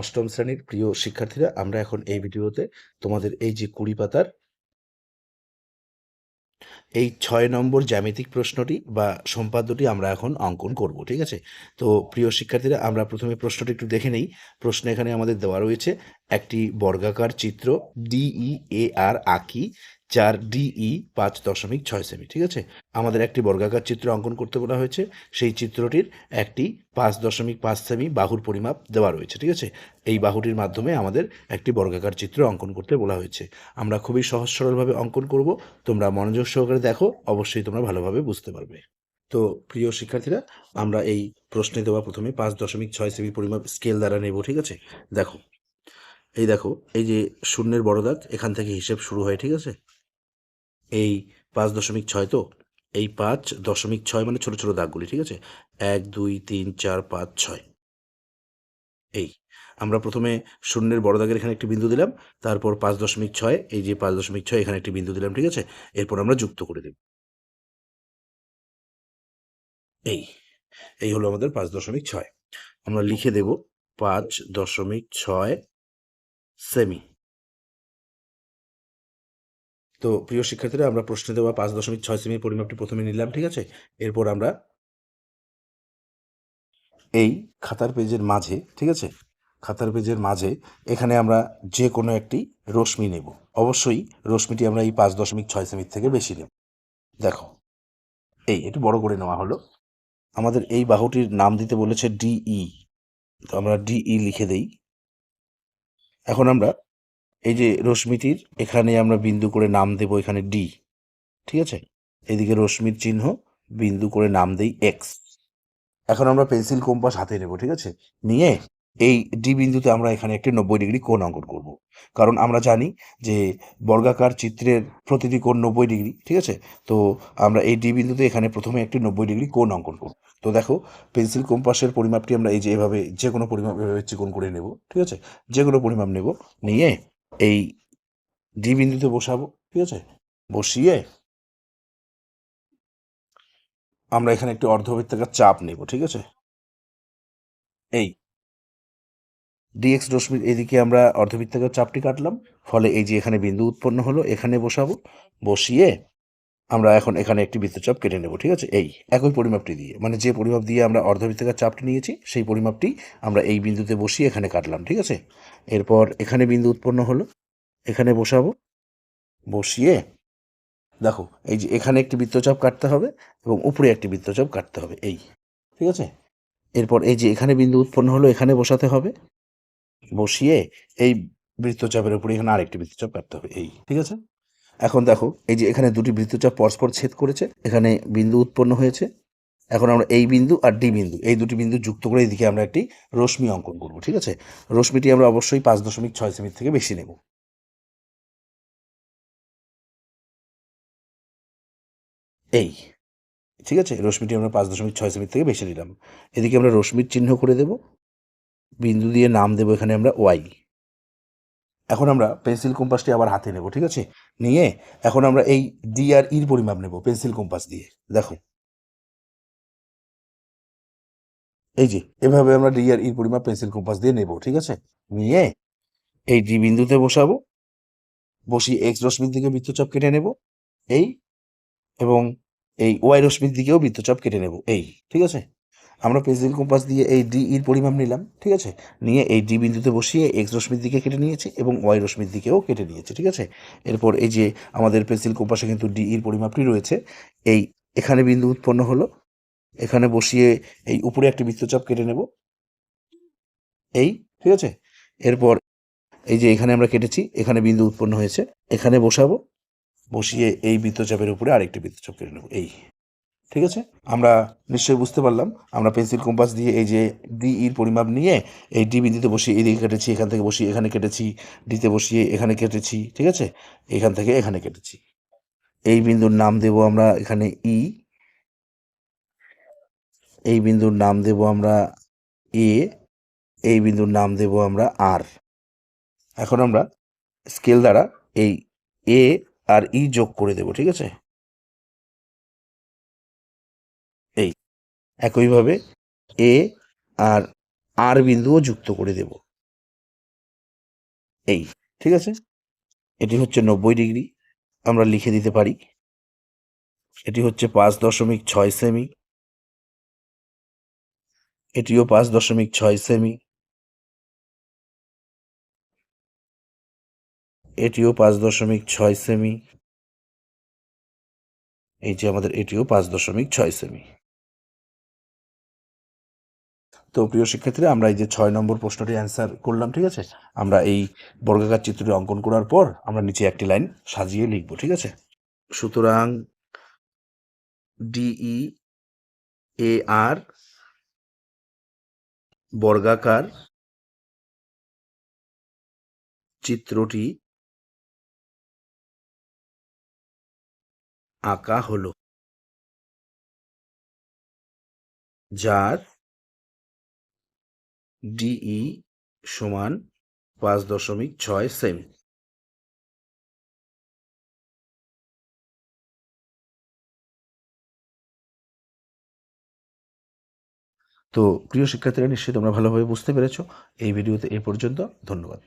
অষ্টম শ্রেণির প্রিয় শিক্ষার্থীরা, আমরা এখন এই ভিডিওতে তোমাদের এই যে কুড়ি পাতার এই ছয় নম্বর জ্যামিতিক প্রশ্নটি বা সম্পাদ্যটি আমরা এখন অঙ্কন করব, ঠিক আছে? তো প্রিয় শিক্ষার্থীরা, আমরা প্রথমে প্রশ্নটি একটু দেখে নেই। প্রশ্ন এখানে আমাদের দেওয়া রয়েছে, একটি বর্গাকার চিত্র ডিই এ আর আঁকি যার ডিই পাঁচ দশমিক ছয় সেমি, ঠিক আছে? আমাদের একটি বর্গাকার চিত্র অঙ্কন করতে বলা হয়েছে। সেই চিত্রটির একটি পাঁচ দশমিক পাঁচ সেমি বাহুর পরিমাপ দেওয়া রয়েছে, ঠিক আছে? এই বাহুটির মাধ্যমে আমাদের একটি বর্গাকার চিত্র অঙ্কন করতে বলা হয়েছে। আমরা খুবই সহজ সরলভাবে অঙ্কন করব। তোমরা মনোযোগ সহকারে দেখো, অবশ্যই তোমরা ভালোভাবে বুঝতে পারবে। তো, প্রিয় শিক্ষার্থীরা, আমরা এই প্রশ্নে দেওয়া প্রথমে পাঁচ দশমিক ছয় সেমি পরিমাপ স্কেল দ্বারা নেব, ঠিক আছে? দেখো, এই দেখো, এই যে শূন্যের বড় এখান থেকে হিসেব শুরু হয়, ঠিক আছে? এই পাঁচ দশমিক ছয় তো? এই পাঁচ দশমিক ছয় মানে ছোট ছোট দাগগুলি, ঠিক আছে? এক, দুই, তিন, চার, পাঁচ, ছয়। এই, আমরা প্রথমে শূন্যের বড় দাগের এখানে একটি বিন্দু দিলাম, তারপর পাঁচ দশমিক ছয়, এই যে পাঁচ দশমিক ছয়, এখানে একটি বিন্দু দিলাম, ঠিক আছে? এরপর আমরা যুক্ত করে দেব। এই এই হলো আমাদের পাঁচ দশমিক ছয়। আমরা লিখে দেব পাঁচ দশমিক ছয় সেমি। তো প্রিয় শিক্ষার্থীরা, আমরা প্রশ্নে দেওয়া পাঁচ দশমিক ছয় সেমির পরিমাপটি প্রথমে নিলাম, ঠিক আছে? এরপর আমরা এই খাতার পেজের মাঝে, ঠিক আছে? খাতার পেজের মাঝে এখানে আমরা যে কোনো একটি রশ্মি নেব। অবশ্যই রশ্মিটি আমরা এই পাঁচ দশমিক ছয় সেমির থেকে বেশি নেব। দেখো, এই একটু বড় করে নেওয়া হলো। আমাদের এই বাহুটির নাম দিতে বলেছে ডিই তো আমরা ডিই লিখে দেই। এখন আমরা এই যে রশ্মিটির, এখানে আমরা বিন্দু করে নাম দেব এখানে ডি ঠিক আছে? এদিকে রশ্মির চিহ্ন, বিন্দু করে নাম দেই এক্স এখন আমরা পেন্সিল কম্পাস হাতে নেব, ঠিক আছে? নিয়ে এই ডি বিন্দুতে আমরা এখানে একটি নব্বই ডিগ্রি কোণ অঙ্কন করব। কারণ আমরা জানি যে বর্গাকার চিত্রের প্রতিটি কোণ নব্বই ডিগ্রি, ঠিক আছে? তো আমরা এই ডি বিন্দুতে এখানে প্রথমে একটি নব্বই ডিগ্রি কোণ অঙ্কন করব। তো দেখো, পেন্সিল কম্পাসের পরিমাপটি আমরা এই যে এভাবে যে কোনো পরিমাপ এভাবে চিকন করে নেব, ঠিক আছে? যে কোনো পরিমাপ নেব। নিয়ে এই ডি বিন্দুতে বসাবো, ঠিক আছে? বসিয়ে আমরা এখানে একটি অর্ধবৃত্তাকার চাপ নেব, ঠিক আছে? এই ডিএক্স রশ্মির এদিকে আমরা অর্ধবৃত্তাকার চাপটি কাটলাম, ফলে এই যে এখানে বিন্দু উৎপন্ন হলো, এখানে বসাবো, বসিয়ে আমরা এখন এখানে একটি বৃত্তচাপ কেটে নেব, ঠিক আছে? এই একই পরিমাপটি দিয়ে মানে যে পরিমাপ দিয়ে আমরা অর্ধবৃত্তাকার চাপটি নিয়েছি, সেই পরিমাপটি আমরা এই বিন্দুতে বসিয়ে এখানে কাটলাম, ঠিক আছে? এরপর এখানে বিন্দু উৎপন্ন হলো, এখানে বসাবো, বসিয়ে, দেখো, এই যে এখানে একটি বৃত্তচাপ কাটতে হবে এবং উপরে একটি বৃত্তচাপ কাটতে হবে, এই, ঠিক আছে? এরপর এই যে এখানে বিন্দু উৎপন্ন হলো, এখানে বসাতে হবে, বসিয়ে এই বৃত্তচাপের উপরে এখানে আরেকটি বৃত্তচাপ কাটতে হবে, এই, ঠিক আছে? এখন দেখো, এই যে এখানে দুটি বৃত্তচাপ পরস্পর ছেদ করেছে, এখানে বিন্দু উৎপন্ন হয়েছে। এখন আমরা এই বিন্দু আর ডি বিন্দু, এই দুটি বিন্দু যুক্ত করে এদিকে আমরা একটি রশ্মি অঙ্কন করব, ঠিক আছে? রশ্মিটি আমরা অবশ্যই পাঁচ দশমিক ছয় সেমির থেকে বেশি নেব। এই, ঠিক আছে? রশ্মিটি আমরা পাঁচ দশমিক ছয় সেমির থেকে বেশি নিলাম। এদিকে আমরা রশ্মির চিহ্ন করে দেব। বিন্দু দিয়ে নাম দেবো এখানে আমরা ওয়াই। এখন আমরা পেন্সিল কম্পাসটি আবার হাতে নেব, ঠিক আছে? নিয়ে এখন আমরা এই ডি আর ইর পরিমাপ নেব পেন্সিল কম্পাস দিয়ে। দেখো। এই যে, এভাবে আমরা ডি আর ইর পরিমাপ পেন্সিল কম্পাস দিয়ে নেব, ঠিক আছে? নিয়ে এই ডি বিন্দুতে বসাবো। বসি এক্স রশ্মির দিকে বৃত্তচাপ কেটে নেব, এই এবং এই ওয়াই রশ্মির দিকেও বৃত্তচাপ কেটে নেব, এই, ঠিক আছে? আমরা পেন্সিল কম্পাস দিয়ে এই ডি ইর পরিমাপ নিলাম, ঠিক আছে? নিয়ে এই ডি বিন্দুতে বসিয়ে এক্স রশ্মির দিকে কেটে নিয়েছি এবং ওয়াই রশ্মির দিকেও কেটে নিয়েছি, ঠিক আছে? এরপর এই যে আমাদের পেন্সিল কম্পাসে কিন্তু ডি ইর পরিমাপটি রয়েছে, এই এখানে বিন্দু উৎপন্ন হলো। এখানে বসিয়ে এই উপরে একটি বৃত্তচাপ কেটে নেব। এই, ঠিক আছে? এরপর এই যে এখানে আমরা কেটেছি, এখানে বিন্দু উৎপন্ন হয়েছে। এখানে বসাবো। বসিয়ে এই বৃত্তচাপের উপরে আরেকটি বৃত্তচাপ কেটে নেব। এই। ঠিক আছে? আমরা নিশ্চয়ই বুঝতে পারলাম। আমরা পেন্সিল কম্পাস দিয়ে এই যে ডি ইর পরিমাপ নিয়ে এই ডি বিন্দুতে বসিয়ে এদিকে কেটেছি, এখান থেকে বসিয়ে এখানে কেটেছি ডিতে বসিয়ে এখানে কেটেছি, ঠিক আছে? এখান থেকে এখানে কেটেছি। এই বিন্দুর নাম দেব আমরা এখানে ই এই বিন্দুর নাম দেব আমরা এ এই বিন্দুর নাম দেব আমরা আর এখন আমরা স্কেল দ্বারা এই এ আর ই যোগ করে দেব, ঠিক আছে? একইভাবে এ আর আর বিন্দুও যুক্ত করে দেব। এই, ঠিক আছে? এটি হচ্ছে নব্বই ডিগ্রি। আমরা লিখে দিতে পারি। এটি হচ্ছে পাঁচ দশমিক ছয় সেমি। এটিও পাঁচ দশমিক ছয় সেমি। এটিও পাঁচ দশমিক ছয় সেমি। এই যে আমাদের এটিও পাঁচ দশমিক ছয় সেমি। তো প্রিয় শিক্ষার্থীরা, আমরা এই যে ছয় নম্বর প্রশ্নটি অ্যান্সার করলাম, ঠিক আছে? আমরা এই বর্গাকার চিত্রটি অঙ্কন করার পর আমরা নিচে একটি লাইন সাজিয়ে লিখব, ঠিক আছে? সুতরাং ডিই এ আর বর্গাকার চিত্রটি আঁকা হলো, যার ডিই সমান পাঁচ দশমিক ছয় সেমি। তো প্রিয় শিক্ষার্থীরা, নিশ্চয়ই তোমরা ভালোভাবে বুঝতে পেরেছ। এই ভিডিওতে এ পর্যন্ত, ধন্যবাদ।